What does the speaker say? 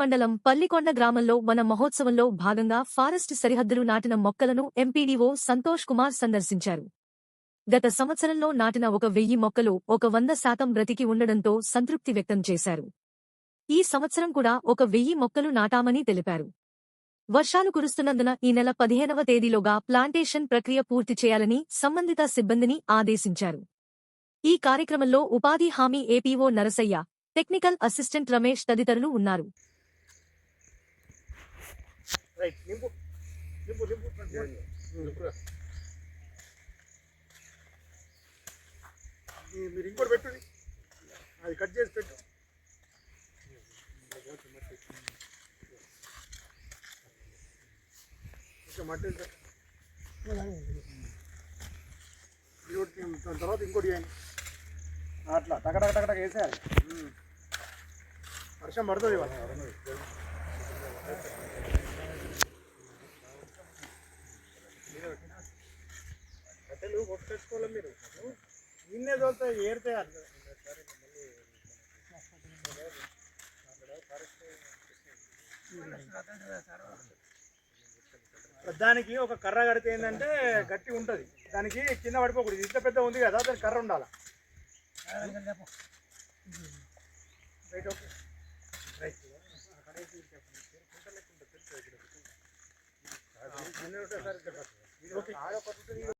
మండలం పల్లికొండ గ్రామంలో వన మహోత్సవంలో భాగంగా ఫారెస్ట్ సరిహద్దులు నాటిన మొక్కలను ఎంపీడీఓ సంతోష్ కుమార్ సందర్శించారు. గత సంవత్సరంలో నాటిన ఒక వెయ్యి మొక్కలు ఒక వంద శాతం బ్రతికి ఉండడంతో సంతృప్తి వ్యక్తం చేశారు. ఈ సంవత్సరం కూడా ఒక వెయ్యి మొక్కలు నాటామని తెలిపారు. వర్షాలు కురుస్తున్నందున ఈ నెల పదిహేనవ తేదీలోగా ప్లాంటేషన్ ప్రక్రియ పూర్తి చేయాలని సంబంధిత సిబ్బందిని ఆదేశించారు. ఈ కార్యక్రమంలో ఉపాధి హామీ APO Narasayya technical assistant Ramesh తదితరులు ఉన్నారు. రైట్ నింపు మీరు ఇంకోటి పెట్టు. అది కట్ చేసి పెట్టు. మట్టి వేసి పెట్టు. తర్వాత ఇంకోటి చేయండి. అట్లా టక టక టక వేసేయాలి వర్షం పడుతుంది ఇవాళ. కట్టెలు కొట్టుకోవాలి మీరు. నిన్నే తోలుతా ఏరితే దానికి ఒక కర్ర కడితే ఏంటంటే గట్టి ఉంటుంది. దానికి కింద పడిపోకూడదు. ఇంత పెద్ద ఉంది కదా దానికి కర్ర ఉండాలి? Right okay okay